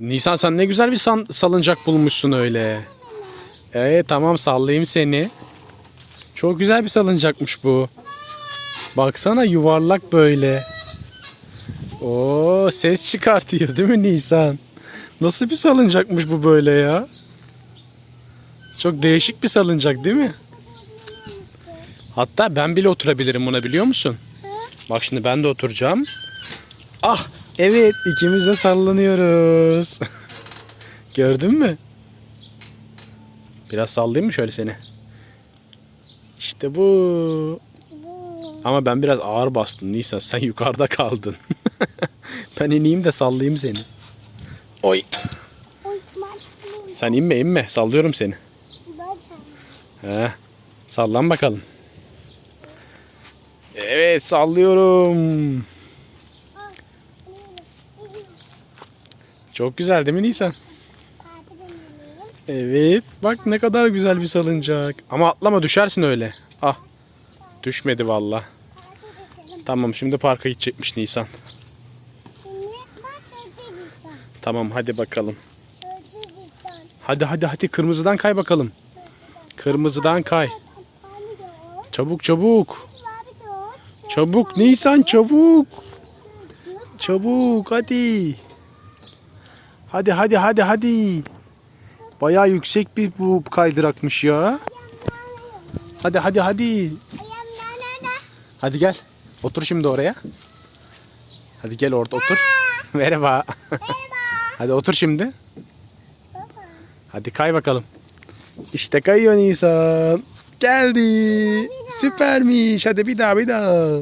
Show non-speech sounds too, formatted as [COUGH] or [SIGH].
Nisan sen ne güzel bir san- salıncak bulmuşsun öyle. Evet tamam sallayayım seni. Çok güzel bir salıncakmış bu. Baksana yuvarlak böyle. Oo ses çıkartıyor değil mi Nisan? Nasıl bir salıncakmış bu böyle ya? Çok değişik bir salıncak değil mi? Hatta ben bile oturabilirim buna biliyor musun? Bak şimdi ben de oturacağım. Ah evet ikimiz de sallanıyoruz. [LAUGHS] Gördün mü? Biraz sallayayım mı şöyle seni? İşte bu. Ama ben biraz ağır bastım Nisan. Sen yukarıda kaldın. [LAUGHS] ben ineyim de sallayayım seni. Oy. Sen inme inme. Sallıyorum seni. He. Sallan bakalım. Evet sallıyorum. Çok güzel değil mi Nisan? Evet. Bak ne kadar güzel bir salıncak. Ama atlama düşersin öyle. Ah. Düşmedi valla. Tamam şimdi parka gidecekmiş Nisan. Tamam hadi bakalım. Hadi hadi hadi kırmızıdan kay bakalım. Kırmızıdan kay. Çabuk çabuk. Çabuk Nisan çabuk. Çabuk hadi. Hadi hadi hadi hadi. Bayağı yüksek bir bu kaydırakmış ya. Hadi hadi hadi. Hadi gel. Otur şimdi oraya. Hadi gel orada otur. Merhaba. [LAUGHS] hadi otur şimdi. Hadi kay bakalım. İşte kayıyor Nisan. Geldi. Süpermiş. Hadi bir daha bir daha.